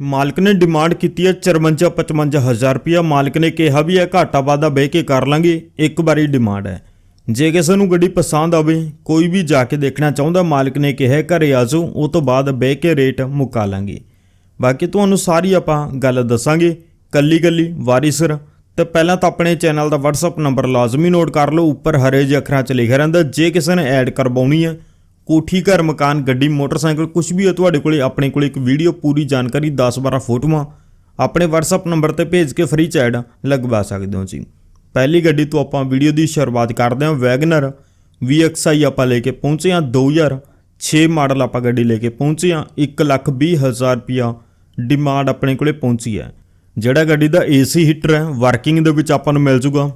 ਮਾਲਕ ਨੇ ਡਿਮਾਂਡ ਕੀਤੀ ਹੈ 54 55000 ਰੁਪਇਆ। ਮਾਲਕ ਨੇ ਕਿਹਾ ਵੀ ਹੈ ਘਾਟਾ ਵਾਦਾ ਬਹਿ ਕੇ ਕਰ ਲਾਂਗੇ, ਇੱਕ ਵਾਰੀ ਡਿਮਾਂਡ ਹੈ। ਜੇ ਕਿਸੇ ਨੂੰ ਗੱਡੀ ਪਸੰਦ ਆਵੇ, ਕੋਈ ਵੀ ਜਾ ਕੇ ਦੇਖਣਾ ਚਾਹੁੰਦਾ, ਮਾਲਕ ਨੇ ਕਿਹਾ ਘਰੇ ਆ ਜਾਓ, ਉਹ ਤੋਂ ਬਾਅਦ ਬਹਿ ਕੇ ਰੇਟ ਮੁਕਾ ਲਾਂਗੇ। ਬਾਕੀ ਤੁਹਾਨੂੰ ਸਾਰੀ ਆਪਾਂ ਗੱਲ ਦੱਸਾਂਗੇ। ਕੱਲੀ ਕੱਲੀ ਵਾਰੀਸਰ ਤੇ ਪਹਿਲਾਂ ਤਾਂ ਆਪਣੇ ਚੈਨਲ ਦਾ WhatsApp ਨੰਬਰ ਲਾਜ਼ਮੀ ਨੋਟ ਕਰ ਲਓ, ਉੱਪਰ ਹਰੇ ਜਿਹੇ ਅੱਖਰਾਂ 'ਚ ਲਿਖਿਆ ਰਹਿੰਦਾ, ਜੇ ਕਿਸੇ ਨੇ ਐਡ ਕਰਵਾਉਣੀ ਹੈ ਕੋਠੀ, ਘਰ, ਮਕਾਨ, ਗੱਡੀ, ਮੋਟਰਸਾਈਕਲ ਕੁਝ ਵੀ ਹੈ ਤੁਹਾਡੇ ਕੋਲੇ, ਆਪਣੇ ਕੋਲੇ ਇੱਕ ਵੀਡੀਓ ਪੂਰੀ ਜਾਣਕਾਰੀ 10-12 ਫੋਟੋਆਂ, ਆਪਣੇ WhatsApp ਨੰਬਰ ਤੇ ਭੇਜ ਕੇ ਫ੍ਰੀ ਚ ਐਡ ਲਗਵਾ ਸਕਦੇ ਹੋ ਜੀ। ਪਹਿਲੀ ਗੱਡੀ ਤੋਂ ਆਪਾਂ ਵੀਡੀਓ ਦੀ ਸ਼ੁਰੂਆਤ ਕਰਦੇ ਹਾਂ ਵੈਗਨਰ VXI ਆਪਾਂ ਲੈ ਕੇ ਪਹੁੰਚੇ ਹਾਂ 2006 ਮਾਡਲ ਆਪਾਂ ਗੱਡੀ ਲੈ ਕੇ ਪਹੁੰਚੇ ਹਾਂ 120000 ਰੁਪਿਆ ਡਿਮਾਂਡ ਆਪਣੇ ਕੋਲੇ ਪਹੁੰਚੀ ਹੈ। ਜਿਹੜਾ ਗੱਡੀ ਦਾ AC ਹੀਟਰ ਹੈ ਵਰਕਿੰਗ ਦੇ ਵਿੱਚ ਆਪਾਂ ਨੂੰ ਮਿਲ ਜੂਗਾ।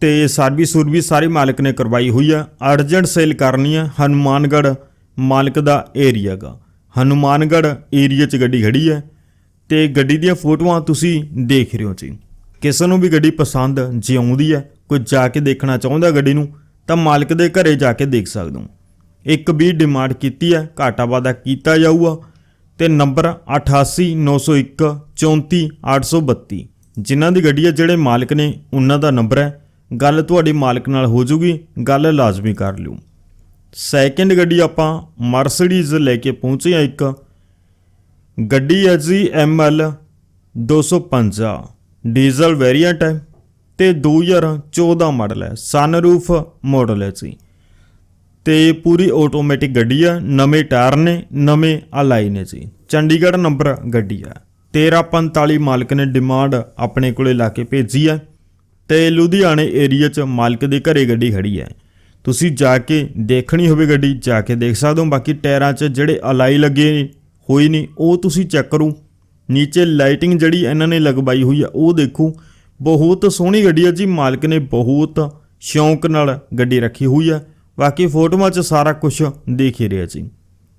ਤੇ ਸਰਵਿਸ ਸੁਰਵਿਸ ਸਾਰੇ ਮਾਲਕ ਨੇ ਕਰਵਾਈ ਹੋਈ ਆ। ਅਰਜੈਂਟ ਸੇਲ ਕਰਨੀ ਆ ਹਨੂਮਾਨਗੜ੍ਹ ਮਾਲਕ ਦਾ ਏਰੀਆ ਗਾ। ਹਨੂਮਾਨਗੜ੍ਹ ਏਰੀਆ 'ਚ ਗੱਡੀ ਖੜੀ ਹੈ ਤੇ ਗੱਡੀ ਦੀਆਂ ਫੋਟੋਆਂ ਤੁਸੀਂ ਦੇਖ ਰਹੇ ਹੋ ਜੀ। ਕਿਸੇ ਨੂੰ ਵੀ ਗੱਡੀ ਪਸੰਦ ਜੇ ਆਉਂਦੀ ਹੈ ਕੋਈ ਜਾ ਕੇ ਦੇਖਣਾ ਚਾਹੁੰਦਾ ਗੱਡੀ ਨੂੰ, ਤਾਂ ਮਾਲਕ ਦੇ ਘਰੇ ਜਾ ਕੇ ਦੇਖ ਸਕਦੇ ਹੋ। ਇੱਕ ਵੀ ਡਿਮਾਂਡ ਕੀਤੀ ਹੈ ਘਾਟਾ ਵਾਦਾ ਕੀਤਾ ਜਾਊਗਾ ਤੇ ਨੰਬਰ 8891 34832 ਜਿਨ੍ਹਾਂ ਦੀ ਗੱਡੀ ਹੈ ਜਿਹੜੇ ਮਾਲਕ ਨੇ, ਉਹਨਾਂ ਦਾ ਨੰਬਰ ਹੈ ਗੱਲ ਤੁਹਾਡੀ ਮਾਲਕ ਨਾਲ ਹੋ ਜੂਗੀ, ਗੱਲ ਲਾਜ਼ਮੀ ਕਰ ਲਿਓ। ਸੈਕਿੰਡ ਗੱਡੀ ਆਪਾਂ ਮਰਸੀਡੀਜ਼ ਲੈ ਕੇ ਪਹੁੰਚੇ ਆ ਇੱਕ। ਗੱਡੀ ਹੈ ਜੀ ML 250 ਡੀਜ਼ਲ ਵੇਰੀਐਂਟ ਹੈ ਤੇ 2014 ਮਾਡਲ ਹੈ ਸਨਰੂਫ ਮਾਡਲ ਹੈ ਜੀ। ਤੇ ਪੂਰੀ ਆਟੋਮੈਟਿਕ ਗੱਡੀ ਆ ਨਵੇਂ ਟਾਇਰ ਨੇ, ਨਵੇਂ ਅਲਾਈ ਨੇ ਜੀ। ਚੰਡੀਗੜ੍ਹ ਨੰਬਰ ਗੱਡੀ ਆ 1345 ਮਾਲਕ ਨੇ ਡਿਮਾਂਡ ਆਪਣੇ ਕੋਲੇ ਲਾ ਕੇ ਭੇਜੀ ਹੈ। ਤੇ ਲੁਧਿਆਣੇ ਏਰੀਆ 'ਚ ਮਾਲਕ ਦੇ ਘਰੇ ਗੱਡੀ ਖੜੀ ਹੈ। ਤੁਸੀਂ ਜਾ ਕੇ ਦੇਖਣੀ ਹੋਵੇ ਗੱਡੀ, ਜਾ ਕੇ ਦੇਖ ਸਕਦੇ ਹੋ। ਬਾਕੀ ਟਾਇਰਾਂ 'ਚ ਜਿਹੜੇ ਅਲਾਈ ਲੱਗੇ ਹੋਈ ਨਹੀਂ ਉਹ ਤੁਸੀਂ ਚੈੱਕ ਕਰੋ। ਨੀਚੇ ਲਾਈਟਿੰਗ ਜਿਹੜੀ ਇਹਨਾਂ ਨੇ ਲਗਵਾਈ ਹੋਈ ਆ ਉਹ ਦੇਖੋ। ਬਹੁਤ ਸੋਹਣੀ ਗੱਡੀ ਹੈ ਜੀ, ਮਾਲਕ ਨੇ ਬਹੁਤ ਸ਼ੌਂਕ ਨਾਲ ਗੱਡੀ ਰੱਖੀ ਹੋਈ ਹੈ। ਬਾਕੀ ਫੋਟੋਆਂ 'ਚ ਸਾਰਾ ਕੁਝ ਦੇਖ ਹੀ ਰਿਹਾ ਜੀ।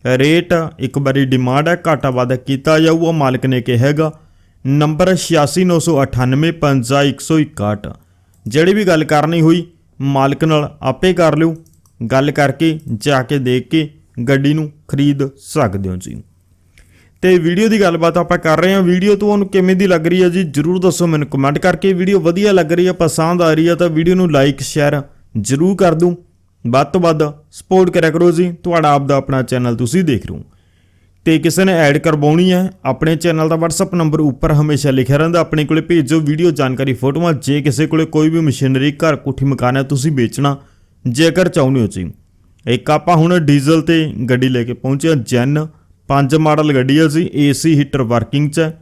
ਰੇਟ ਇੱਕ ਵਾਰੀ ਡਿਮਾਂਡ ਹੈ, ਘਾਟਾ ਵਾਧਾ ਕੀਤਾ ਜਾਊਗਾ, ਮਾਲਕ ਨੇ ਕਿਹਾ ਨੰਬਰ 8698555161 ਜਿਹੜੀ ਵੀ ਗੱਲ ਕਰਨੀ ਹੋਈ, ਮਾਲਕ ਨਾਲ ਆਪੇ ਕਰ ਲਿਓ। ਗੱਲ ਕਰਕੇ, ਜਾ ਕੇ ਦੇਖ ਕੇ, ਗੱਡੀ ਨੂੰ ਖਰੀਦ ਸਕਦੇ ਹੋ ਜੀ। ਤੇ ਵੀਡੀਓ ਦੀ ਗੱਲਬਾਤ ਆਪਾਂ ਕਰ ਰਹੇ ਹਾਂ। ਵੀਡੀਓ ਤੁਹਾਨੂੰ ਕਿਵੇਂ ਦੀ ਲੱਗ ਰਹੀ ਹੈ ਜੀ, ਜਰੂਰ ਦੱਸੋ ਮੈਨੂੰ ਕਮੈਂਟ ਕਰਕੇ। ਵੀਡੀਓ ਵਧੀਆ ਲੱਗ ਰਹੀ ਹੈ, ਪਸੰਦ ਆ ਰਹੀ ਹੈ, ਤਾਂ ਵੀਡੀਓ ਨੂੰ ਲਾਈਕ ਸ਼ੇਅਰ ਜਰੂਰ ਕਰ ਦੂੰ ਵੱਧ ਤੋਂ ਵੱਧ ਸਪੋਰਟ ਕਰਿਆ ਕਰੋ ਜੀ। ਤੁਹਾਡਾ ਆਪ ਦਾ ਆਪਣਾ ਚੈਨਲ ਤੁਸੀਂ ਦੇਖ ਰਹੇ ਹੋ। ਤੇ ਕਿਸੇ ਨੇ ਐਡ ਕਰਵਾਉਣੀ ਹੈ, ਆਪਣੇ ਚੈਨਲ ਦਾ WhatsApp ਨੰਬਰ ਉੱਪਰ ਹਮੇਸ਼ਾ ਲਿਖਿਆ ਰਹਿੰਦਾ। ਆਪਣੇ ਕੋਲੇ ਭੇਜੋ ਵੀਡੀਓ ਜਾਣਕਾਰੀ ਫੋਟੋਆਂ। ਜੇ ਕਿਸੇ ਕੋਲੇ ਕੋਈ ਵੀ ਮਸ਼ੀਨਰੀ, ਘਰ ਕੋਠੀ ਮਕਾਨ ਹੈ, ਤੁਸੀਂ ਵੇਚਣਾ। ਜੇਕਰ ਚਾਹੁੰਦੇ ਹੋ ਜੀ। ਇੱਕ ਆਪਾਂ ਹੁਣ ਡੀਜ਼ਲ ਤੇ ਗੱਡੀ ਲੈ ਕੇ ਪਹੁੰਚੇ ਹਾਂ। ਜੈਨ 5 ਮਾਡਲ ਗੱਡੀ ਹੈ ਜੀ। AC ਹੀਟਰ ਵਰਕਿੰਗ 'ਚ ਹੈ।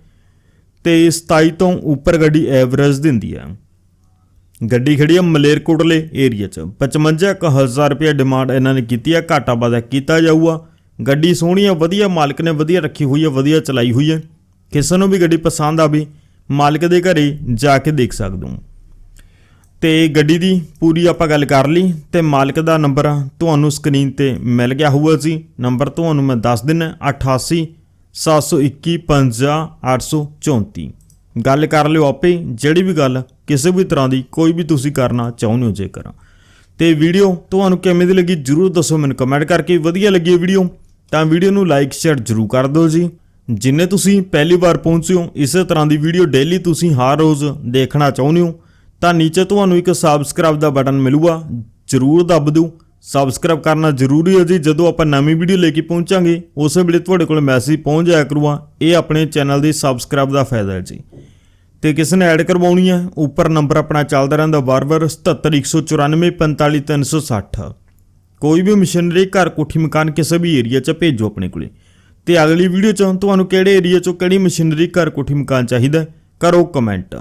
ਤੇ 27 ਤੋਂ ਉੱਪਰ ਗੱਡੀ ਐਵਰੇਜ ਦਿੰਦੀ ਹੈ। ਗੱਡੀ ਖੜੀ ਹੈ ਮਲੇਰਕੋਟਲੇ ਏਰੀਆ 'ਚ। 55000 ਰੁਪਏ ਡਿਮਾਂਡ ਇਹਨਾਂ ਨੇ ਕੀਤੀ ਹੈ। ਘਾਟਾ ਵਾਧਾ ਕੀਤਾ ਜਾਊਗਾ। ਗੱਡੀ ਸੋਹਣੀ ਆ, ਵਧੀਆ, ਮਾਲਕ ਨੇ ਵਧੀਆ ਰੱਖੀ ਹੋਈ ਹੈ ਵਧੀਆ ਚਲਾਈ ਹੋਈ ਹੈ ਕਿਸੇ ਨੂੰ ਵੀ ਗੱਡੀ ਪਸੰਦ ਆਵੇ, ਮਾਲਕ ਦੇ ਘਰੇ ਜਾ ਕੇ ਦੇਖ ਸਕਦੇ ਹੋ। ਤੇ ਗੱਡੀ ਦੀ ਪੂਰੀ ਆਪਾਂ ਗੱਲ ਕਰ ਲਈ ਤੇ ਮਾਲਕ ਦਾ ਨੰਬਰ ਤੁਹਾਨੂੰ ਸਕਰੀਨ ਤੇ ਮਿਲ ਗਿਆ ਹੋਊਗਾ ਜੀ। ਨੰਬਰ ਤੁਹਾਨੂੰ ਮੈਂ ਦੱਸ ਦਿੰਨਾ 88 721 50834 ਗੱਲ ਕਰ ਲਿਓ ਆਪੇ, ਜਿਹੜੀ ਵੀ ਗੱਲ ਕਿਸੇ ਵੀ ਤਰ੍ਹਾਂ ਦੀ ਕੋਈ ਵੀ ਤੁਸੀਂ ਕਰਨਾ ਚਾਹੁੰਦੇ ਹੋ ਜੇਕਰ। ਤੇ ਵੀਡੀਓ ਤੁਹਾਨੂੰ ਕਿਵੇਂ ਦੀ ਲੱਗੀ ਜਰੂਰ ਦੱਸੋ ਮੈਨੂੰ ਕਮੈਂਟ ਕਰਕੇ। ਵਧੀਆ ਲੱਗੀ ਹੈ ਵੀਡੀਓ। ਤਾਂ ਵੀਡੀਓ ਨੂੰ ਲਾਈਕ, ਸ਼ੇਅਰ ਜਰੂਰ ਕਰ ਦਿਓ ਜੀ। ਜਿੰਨੇ ਤੁਸੀਂ ਪਹਿਲੀ ਵਾਰ ਪਹੁੰਚੇ ਹੋ, ਇਸੇ ਤਰ੍ਹਾਂ ਦੀ ਵੀਡੀਓ ਡੇਲੀ ਤੁਸੀਂ ਹਰ ਰੋਜ਼ ਦੇਖਣਾ ਚਾਹੁੰਦੇ ਹੋ, ਤਾਂ ਨੀਚੇ ਤੁਹਾਨੂੰ ਇੱਕ ਸਬਸਕ੍ਰਾਈਬ ਦਾ ਬਟਨ ਮਿਲੂਗਾ। ਜਰੂਰ ਦੱਬ ਦਿਓ। ਸਬਸਕ੍ਰਾਈਬ ਕਰਨਾ ਜ਼ਰੂਰੀ ਹੈ ਜੀ। ਜਦੋਂ ਆਪਾਂ ਨਵੀਂ ਵੀਡੀਓ ਲੈ ਕੇ ਪਹੁੰਚਾਂਗੇ, ਉਸੇ ਵੇਲੇ ਤੁਹਾਡੇ ਕੋਲ ਮੈਸੇਜ ਪਹੁੰਚ ਜਾਇਆ ਕਰੂਗਾ। ਇਹ ਆਪਣੇ ਚੈਨਲ ਦੀ ਸਬਸਕ੍ਰਾਈਬ ਦਾ ਫਾਇਦਾ ਹੈ ਜੀ। ਤੇ ਕਿਸੇ ਨੇ ਐਡ ਕਰਵਾਉਣੀ ਹੈ, ਉੱਪਰ ਨੰਬਰ ਆਪਣਾ ਚੱਲਦਾ ਰਹਿੰਦਾ ਵਾਰ-ਵਾਰ 7714945360 ਕੋਈ ਵੀ ਮਸ਼ੀਨਰੀ ਘਰ, ਕੋਠੀ, ਮਕਾਨ ਕਿਸੇ ਵੀ ਏਰੀਆ 'ਚ ਭੇਜੋ ਆਪਣੇ ਕੋਲੇ। ਤੇ ਅਗਲੀ ਵੀਡੀਓ 'ਚ ਤੁਹਾਨੂੰ ਕਿਹੜੇ ਏਰੀਆ 'ਚੋਂ ਕਿਹੜੀ ਮਸ਼ੀਨਰੀ ਘਰ, ਕੋਠੀ, ਮਕਾਨ ਚਾਹੀਦਾ ਕਰੋ ਕਮੈਂਟ